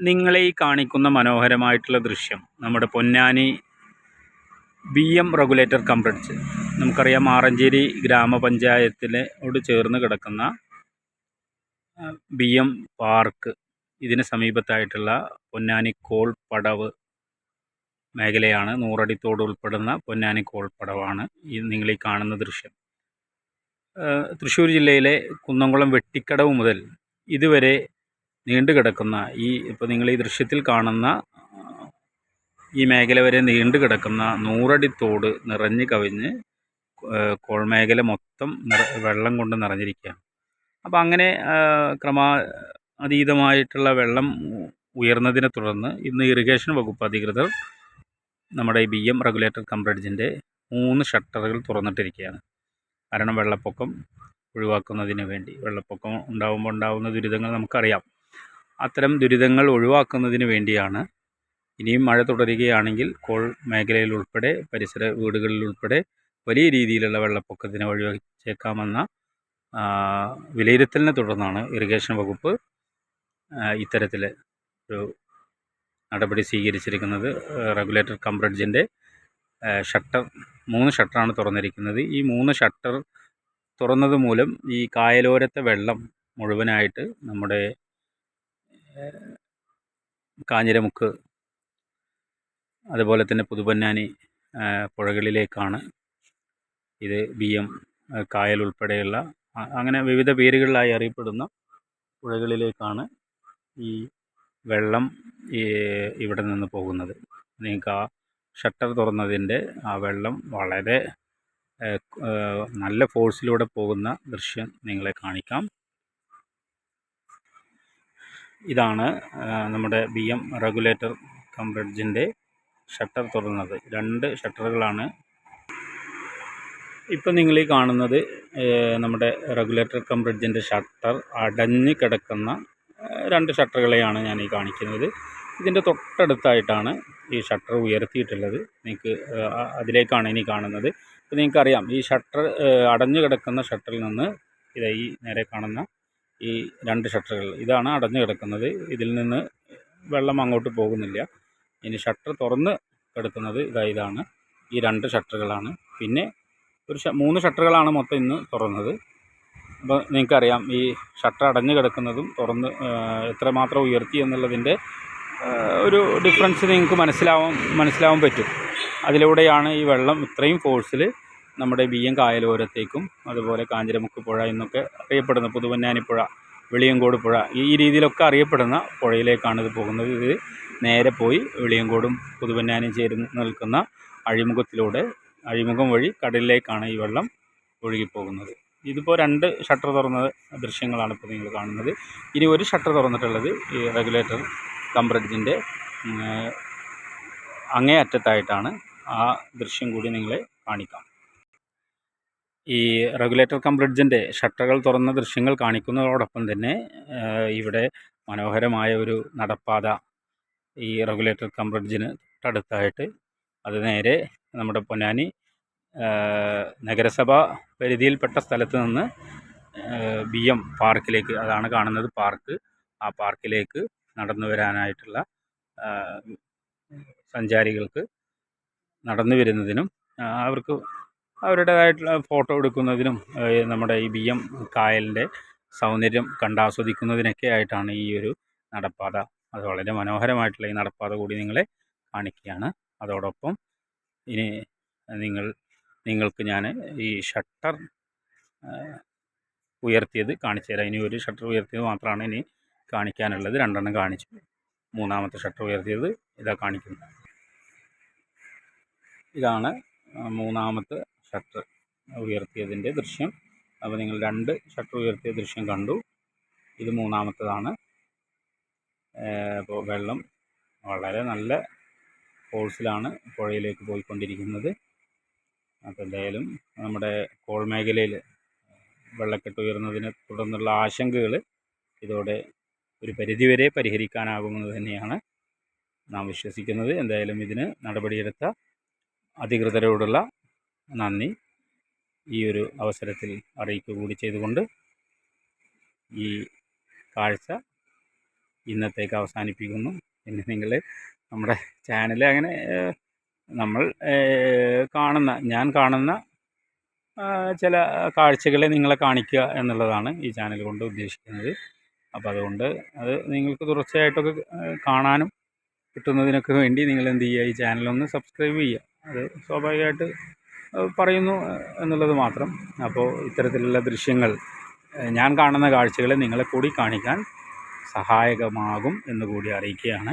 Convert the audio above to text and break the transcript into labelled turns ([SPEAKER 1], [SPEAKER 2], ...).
[SPEAKER 1] നിങ്ങളെ ഈ കാണിക്കുന്ന മനോഹരമായിട്ടുള്ള ദൃശ്യം നമ്മുടെ Ponnani B M regulator cum നമുക്കറിയാം ആറഞ്ചേരി ഗ്രാമപഞ്ചായത്തിനോട് ചേർന്ന് കിടക്കുന്ന ബി എം പാർക്ക്. ഇതിന് സമീപത്തായിട്ടുള്ള പൊന്നാനി കോൾ പടവ് മേഖലയാണ് നൂറടിത്തോട് ഉൾപ്പെടുന്ന പൊന്നാനി കോൾ പടവാണ് ഈ നിങ്ങളീ കാണുന്ന ദൃശ്യം. തൃശ്ശൂർ ജില്ലയിലെ കുന്നംകുളം വെട്ടിക്കടവ് മുതൽ ഇതുവരെ നീണ്ടു കിടക്കുന്ന ഈ ഇപ്പോൾ നിങ്ങൾ ഈ ദൃശ്യത്തിൽ കാണുന്ന ഈ മേഖല വരെ നീണ്ടു കിടക്കുന്ന നൂറടി തോട് നിറഞ്ഞു കവിഞ്ഞ് കോൾമേഖല മൊത്തം നിറ വെള്ളം കൊണ്ട് നിറഞ്ഞിരിക്കുകയാണ്. അപ്പോൾ അങ്ങനെ ക്രമാ അതീതമായിട്ടുള്ള വെള്ളം ഉയർന്നതിനെ തുടർന്ന് ഇന്ന് ഇറിഗേഷൻ വകുപ്പ് അധികൃതർ നമ്മുടെ ബി എം റെഗുലേറ്റർ കംബ്രിഡ്ജിന്റെ മൂന്ന് ഷട്ടറുകൾ തുറന്നിട്ടിരിക്കുകയാണ്. കാരണം വെള്ളപ്പൊക്കം ഒഴിവാക്കുന്നതിന് വേണ്ടി. വെള്ളപ്പൊക്കം ഉണ്ടാകുമ്പോൾ ഉണ്ടാകുന്ന ദുരിതങ്ങൾ നമുക്കറിയാം. അത്തരം ദുരിതങ്ങൾ ഒഴിവാക്കുന്നതിന് വേണ്ടിയാണ്. ഇനിയും മഴ തുടരുകയാണെങ്കിൽ കോൾ മേഖലയിൽ ഉൾപ്പെടെ പരിസര വീടുകളിൽ ഉൾപ്പെടെ വലിയ രീതിയിലുള്ള വെള്ളപ്പൊക്കത്തിന് വഴിവെച്ചേക്കാമെന്ന വിലയിരുത്തലിനെ തുടർന്നാണ് ഇറിഗേഷൻ വകുപ്പ് ഇത്തരത്തിൽ ഒരു നടപടി സ്വീകരിച്ചിരിക്കുന്നത്. റെഗുലേറ്റർ കം ബ്രിഡ്ജിന്റെ ഷട്ടർ മൂന്ന് ഷട്ടറാണ് തുറന്നിരിക്കുന്നത്. ഈ മൂന്ന് ഷട്ടർ തുറന്നത് മൂലം ഈ കായലോരത്തെ വെള്ളം മുഴുവനായിട്ട് നമ്മുടെ കാഞ്ഞിരമുക്ക് അതുപോലെ തന്നെ പുതുപൊന്നാനി പുഴകളിലേക്കാണ് ഇത് ബി എം കായൽ ഉൾപ്പെടെയുള്ള അങ്ങനെ വിവിധ പേരുകളിലായി അറിയപ്പെടുന്ന പുഴകളിലേക്കാണ് ഈ വെള്ളം ഇവിടെ നിന്ന് പോകുന്നത്. നിങ്ങൾക്ക് ആ ഷട്ടർ തുറന്നതിന്റെ ആ വെള്ളം വളരെ നല്ല ഫോഴ്സിലൂടെ പോകുന്ന ദൃശ്യം നിങ്ങളെ കാണിക്കാം. ഇതാണ് നമ്മുടെ ബി എം റെഗുലേറ്റർ കം ബ്രിഡ്ജിന്റെ ഷട്ടർ തുറന്നത്. രണ്ട് ഷട്ടറുകളാണ് ഇപ്പം നിങ്ങൾ ഈ കാണുന്നത് നമ്മുടെ റെഗുലേറ്റർ കം ബ്രിഡ്ജിന്റെ ഷട്ടർ അടഞ്ഞ് കിടക്കുന്ന രണ്ട് ഷട്ടറുകളെയാണ് ഞാൻ ഈ കാണിക്കുന്നത്. ഇതിന്റെ തൊട്ടടുത്തായിട്ടാണ് ഈ ഷട്ടർ ഉയർത്തിയിട്ടുള്ളത്. നിങ്ങൾക്ക് അതിലേക്കാണ് ഇനി കാണുന്നത്. ഇപ്പം നിങ്ങൾക്കറിയാം ഈ ഷട്ടർ അടഞ്ഞു കിടക്കുന്ന ഷട്ടറിൽ നിന്ന് ഇതായി നേരെ കാണുന്ന ഈ രണ്ട് ഷട്ടറുകൾ. ഇതാണ് അടഞ്ഞു കിടക്കുന്നത്. ഇതിൽ നിന്ന് വെള്ളം അങ്ങോട്ട് പോകുന്നില്ല. ഇനി ഷട്ടർ തുറന്ന് കിടക്കുന്നത് ഇതാ ഇതാണ്. ഈ രണ്ട് ഷട്ടറുകളാണ്. പിന്നെ ഒരു മൂന്ന് ഷട്ടറുകളാണ് മൊത്തം ഇന്ന് തുറന്നത്. അപ്പോൾ നിങ്ങൾക്കറിയാം ഈ ഷട്ടർ അടഞ്ഞു കിടക്കുന്നതും തുറന്ന് എത്രമാത്രം ഉയർത്തി എന്നുള്ളതിന്റെ ഒരു ഡിഫറൻസ് നിങ്ങൾക്ക് മനസ്സിലാവാൻ മനസ്സിലാവാൻ പറ്റും. അതിലൂടെയാണ് ഈ വെള്ളം ഇത്രയും ഫോഴ്സിൽ നമ്മുടെ എം കായലോരത്തേക്കും അതുപോലെ കാഞ്ഞിരമുക്ക് പുഴ എന്നൊക്കെ അറിയപ്പെടുന്ന പുതുവന്നാനി പുഴ വെളിയങ്കോട് പുഴ ഈ രീതിയിലൊക്കെ അറിയപ്പെടുന്ന പുഴയിലേക്കാണ് ഇത് പോകുന്നത്. ഇത് നേരെ പോയി വെളിയങ്കോടും പുതുവന്നാനിയും ചേർന്ന് നിൽക്കുന്ന അഴിമുഖത്തിലൂടെ അഴിമുഖം വഴി കടലിലേക്കാണ് ഈ വെള്ളം ഒഴുകിപ്പോകുന്നത്. ഇതിപ്പോൾ രണ്ട് ഷട്ടർ തുറന്ന ദൃശ്യങ്ങളാണ് ഇപ്പോൾ നിങ്ങൾ കാണുന്നത്. ഇനി ഒരു ഷട്ടർ തുറന്നിട്ടുള്ളത് ഈ റെഗുലേറ്റർ കംബ്രിഡ്ജിന്റെ അങ്ങേ അറ്റത്തായിട്ടാണ് ആ ദൃശ്യം കൂടി നിങ്ങളെ കാണിക്കാം. ഈ റെഗുലേറ്റർ കം ബ്രിഡ്ജിന്റെ ഷട്ടറുകൾ തുറന്ന ദൃശ്യങ്ങൾ കാണിക്കുന്നതോടൊപ്പം തന്നെ ഇവിടെ മനോഹരമായ ഒരു നടപ്പാത ഈ റെഗുലേറ്റർ കം ബ്രിഡ്ജിന് തൊട്ടടുത്തായിട്ട് അത് നേരെ നമ്മുടെ പൊന്നാനി നഗരസഭ പരിധിയിൽപ്പെട്ട സ്ഥലത്ത് നിന്ന് ബി എം പാർക്കിലേക്ക് അതാണ് കാണുന്നത് പാർക്ക്. ആ പാർക്കിലേക്ക് നടന്നു വരാനായിട്ടുള്ള സഞ്ചാരികൾക്ക് നടന്നു വരുന്നതിനും അവർക്ക് അവരുടേതായിട്ടുള്ള ഫോട്ടോ എടുക്കുന്നതിനും നമ്മുടെ ഈ ബി എം കായലിന്റെ സൗന്ദര്യം കണ്ടാസ്വദിക്കുന്നതിനൊക്കെ ആയിട്ടാണ് ഈ ഒരു നടപ്പാത. അത് വളരെ മനോഹരമായിട്ടുള്ള ഈ നടപ്പാത കൂടി നിങ്ങളെ കാണിക്കുകയാണ്. അതോടൊപ്പം ഇനി നിങ്ങൾ നിങ്ങൾക്ക് ഞാൻ ഈ ഷട്ടർ ഉയർത്തിയത് കാണിച്ചു തരാം. ഇനി ഒരു ഷട്ടർ ഉയർത്തിയത് മാത്രമാണ് ഇനി കാണിക്കാനുള്ളത്. രണ്ടെണ്ണം കാണിച്ചു. മൂന്നാമത്തെ ഷട്ടർ ഉയർത്തിയത് ഇതാ കാണിക്കുന്നു. ഇതാണ് മൂന്നാമത്തെ ഷട്ടർ ഉയർത്തിയതിന്റെ ദൃശ്യം. അപ്പോൾ നിങ്ങൾ രണ്ട് ഷട്ടർ ഉയർത്തിയ ദൃശ്യം കണ്ടു. ഇത് മൂന്നാമത്തതാണ്. അപ്പോൾ വെള്ളം വളരെ നല്ല ഫോഴ്സിലാണ് പുഴയിലേക്ക് പോയിക്കൊണ്ടിരിക്കുന്നത്. അപ്പോൾ എന്തായാലും നമ്മുടെ കോൾ മേഖലയിൽ വെള്ളക്കെട്ട് ഉയർന്നതിനെ തുടർന്നുള്ള ആശങ്കകൾ ഇതോടെ ഒരു പരിധിവരെ പരിഹരിക്കാനാകുമെന്ന് തന്നെയാണ് നാം വിശ്വസിക്കുന്നത്. എന്തായാലും ഇതിന് നടപടിയെടുത്ത അധികൃതരോടുള്ള നന്ദി. ഈ ഒരു അവസരത്തിൽ അറിയിക്കുക കൂടി ചെയ്തുകൊണ്ട് ഈ കാഴ്ച ഇന്നത്തേക്ക് അവസാനിപ്പിക്കുന്നു. പിന്നെ നിങ്ങൾ നമ്മുടെ ചാനൽ അങ്ങനെ നമ്മൾ കാണുന്ന ഞാൻ കാണുന്ന ചില കാഴ്ചകളെ നിങ്ങളെ കാണിക്കുക എന്നുള്ളതാണ് ഈ ചാനൽ കൊണ്ട് ഉദ്ദേശിക്കുന്നത്. അപ്പോൾ അതുകൊണ്ട് അത് നിങ്ങൾക്ക് തുടർച്ചയായിട്ടൊക്കെ കാണാനും കിട്ടുന്നതിനൊക്കെ വേണ്ടി നിങ്ങൾ എന്ത് ചെയ്യുക ഈ ചാനലൊന്ന് സബ്സ്ക്രൈബ് ചെയ്യുക. അത് സ്വാഭാവികമായിട്ട് പറയുന്നു എന്നുള്ളത് മാത്രം. അപ്പോൾ ഇത്തരത്തിലുള്ള ദൃശ്യങ്ങൾ ഞാൻ കാണുന്ന കാഴ്ചകളെ നിങ്ങളെ കൂടി കാണിക്കാൻ സഹായകമാകും എന്ന് കൂടി അറിയിക്കുകയാണ്.